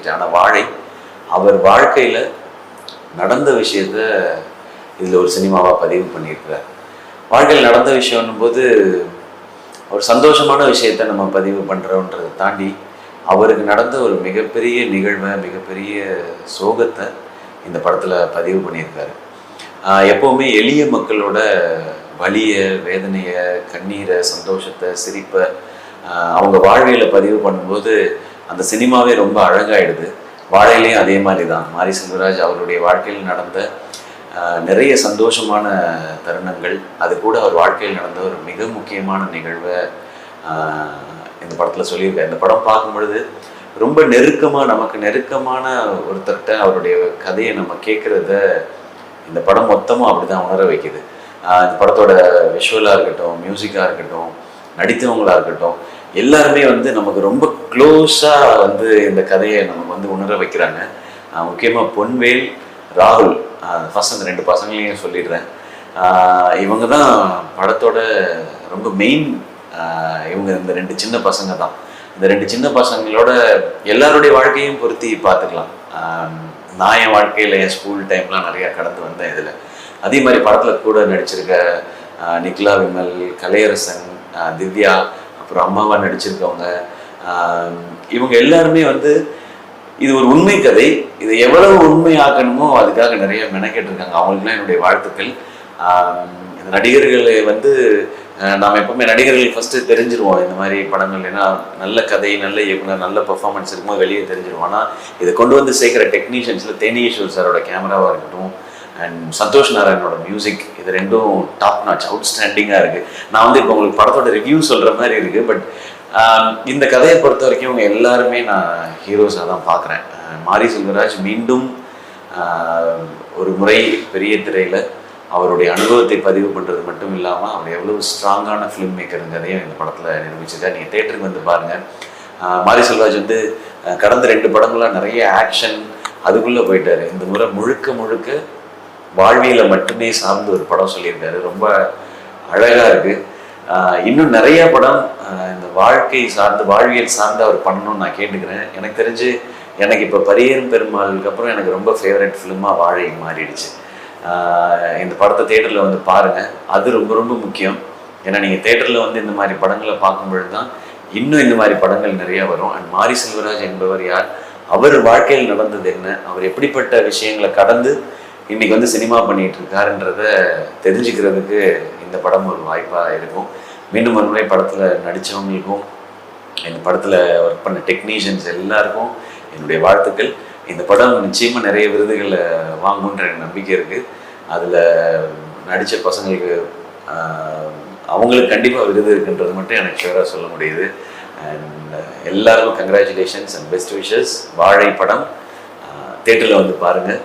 Speech ஆனால் வாழை அவர் வாழ்க்கையில் நடந்த விஷயத்த இதில் ஒரு சினிமாவாக பதிவு பண்ணியிருக்கிறார். வாழ்க்கையில் நடந்த விஷயம்னும் போது ஒரு சந்தோஷமான விஷயத்த நம்ம பதிவு பண்ணுறோன்றதை தாண்டி அவருக்கு நடந்த ஒரு மிகப்பெரிய நிகழ்வை மிகப்பெரிய சோகத்தை இந்த படத்தில் பதிவு பண்ணியிருக்காரு. எப்போவுமே எளிய மக்களோட வலியை வேதனையை கண்ணீரை சந்தோஷத்தை சிரிப்பை அவங்க வாழ்வியல பதிவு பண்ணும்போது அந்த சினிமாவே ரொம்ப அழகாயிடுது. வாழையிலையும் அதே மாதிரி தான் மாரி செல்வராஜ் அவருடைய வாழ்க்கையில் நடந்த நிறைய சந்தோஷமான தருணங்கள். அது கூட அவர் வாழ்க்கையில் நடந்த ஒரு மிக முக்கியமான நிகழ்வை இந்த படத்தில் சொல்லியிருக்காரு. இந்த படம் பார்க்கும் பொழுது ரொம்ப நெருக்கமாக நமக்கு நெருக்கமான ஒருத்தர்கிட்ட அவருடைய கதையை நம்ம கேட்குறத இந்த படம் மொத்தமும் அப்படிதான் உணர வைக்குது. இந்த படத்தோட விஷுவலாக இருக்கட்டும் மியூசிக்காக இருக்கட்டும் நடித்தவங்களாக இருக்கட்டும் எல்லாருமே வந்து நமக்கு ரொம்ப க்ளோஸாக வந்து இந்த கதையை நமக்கு வந்து உணர வைக்கிறாங்க. முக்கியமாக பொன்வேல் ராகுல். ஃபஸ்ட் அந்த ரெண்டு பசங்களையும் சொல்லிடுறேன். இவங்க தான் படத்தோட ரொம்ப மெயின் இவங்க இந்த ரெண்டு சின்ன பசங்க தான். இந்த ரெண்டு சின்ன பசங்களோட எல்லாருடைய வாழ்க்கையும் பொருத்தி பார்த்துக்கலாம். நான் என் வாழ்க்கையில் என் ஸ்கூல் டைம்லாம் நிறையா கடந்து வந்தேன் இதில். அதே மாதிரி படத்தில் கூட நடிச்சிருக்க நிக்லா விமல் கலையரசன் திவ்யா அப்புறம் அம்மாவா நடிச்சிருக்கவங்க இவங்க எல்லாருமே வந்து இது ஒரு உண்மை கதை. இதை எவ்வளவு உண்மையாக்கணுமோ அதுக்காக நிறைய மெனக்கெட்டு இருக்காங்க அவங்களுக்குலாம் என்னுடைய வாழ்த்துக்கள். இந்த நடிகர்களை வந்து நாம் எப்பவுமே நடிகர்கள் ஃபஸ்ட்டு தெரிஞ்சிருவோம். இந்த மாதிரி படங்கள் ஏன்னா நல்ல கதை நல்ல இயக்குனர் நல்ல பெர்ஃபார்மன்ஸ் இருக்கும்போது வெளியே தெரிஞ்சிருவோம். ஆனால் இதை கொண்டு வந்து சேர்க்குற டெக்னீஷியன்ஸில் தேனீஸ்வர் சாரோட கேமராவாக இருக்கட்டும் அண்ட் சந்தோஷ் நாராயணோட மியூசிக் இது ரெண்டும் டாப் நாட்ச் அவுட்ஸ்டாண்டிங்காக இருக்குது நான் வந்து இப்போ உங்களுக்கு படத்தோட ரிவ்யூ சொல்கிற மாதிரி இருக்குது பட் um, இந்த கதையை பொறுத்த வரைக்கும் இவங்க எல்லாருமே நான் ஹீரோஸாக தான் பார்க்குறேன் மாரி செல்வராஜ் மீண்டும் ஒரு முறை பெரிய திரையில் அவருடைய அனுபவத்தை பதிவு பண்ணுறது மட்டும் இல்லாமல் அவர் எவ்வளோ ஸ்ட்ராங்கான ஃபிலிம் மேக்கருங்கிறதையும் இந்த படத்தில் நிரூபிச்சிருக்கார். நீங்கள் தேட்டருக்கு வந்து பாருங்கள் மாரி செல்வராஜ் வந்து கடந்த ரெண்டு படங்களாக நிறைய ஆக்ஷன் அதுக்குள்ளே போயிட்டார். இந்த முறை முழுக்க முழுக்க வாழ்வியலை மட்டுமே சார்ந்து ஒரு படம் சொல்லியிருந்தாரு ரொம்ப அழகாக இருக்கு. இன்னும் நிறைய படம் இந்த வாழ்க்கை சார்ந்து வாழ்வியல் சார்ந்து அவர் பண்ணணும்னு நான் கேட்டுக்கிறேன். எனக்கு தெரிஞ்சு எனக்கு இப்போ பரியன் பெருமாளுக்கு அப்புறம் எனக்கு ரொம்ப ஃபேவரட் ஃபிலிமாக வாழை மாறிடுச்சு. இந்த படத்தை தேட்டரில் வந்து பாருங்க. அது ரொம்ப ரொம்ப முக்கியம். ஏன்னா நீங்கள் தேட்டரில் வந்து இந்த மாதிரி படங்களை பார்க்கும்பொழுது தான் இன்னும் இந்த மாதிரி படங்கள் நிறையா வரும். அண்ட் மாரி செல்வராஜ் என்பவர் யார்? அவர் வாழ்க்கையில் நடந்தது என்ன? அவர் எப்படிப்பட்ட விஷயங்களை கடந்து இன்னைக்கு வந்து சினிமா பண்ணிட்டு இருக்காருன்றத தெரிஞ்சுக்கிறதுக்கு இந்த படம் ஒரு வாய்ப்பாக இருக்கும். மீண்டும் வன்முறை படத்தில் நடித்தவங்களுக்கும் இந்த படத்தில் ஒர்க் பண்ண டெக்னீஷியன்ஸ் எல்லாருக்கும் என்னுடைய வாழ்த்துக்கள். இந்த படம் நிச்சயமாக நிறைய விருதுகளை வாங்குன்ற எனக்கு நம்பிக்கை இருக்குது அதில் நடித்த பசங்களுக்கு அவங்களுக்கு கண்டிப்பாக விருது இருக்குன்றது மட்டும் எனக்கு ஷுவராக சொல்ல முடியுது. அண்ட் எல்லாருக்கும் கங்க்ராச்சுலேஷன்ஸ் அண்ட் பெஸ்ட் விஷஸ் வாழை படம் தேட்டரில் வந்து பாருங்கள்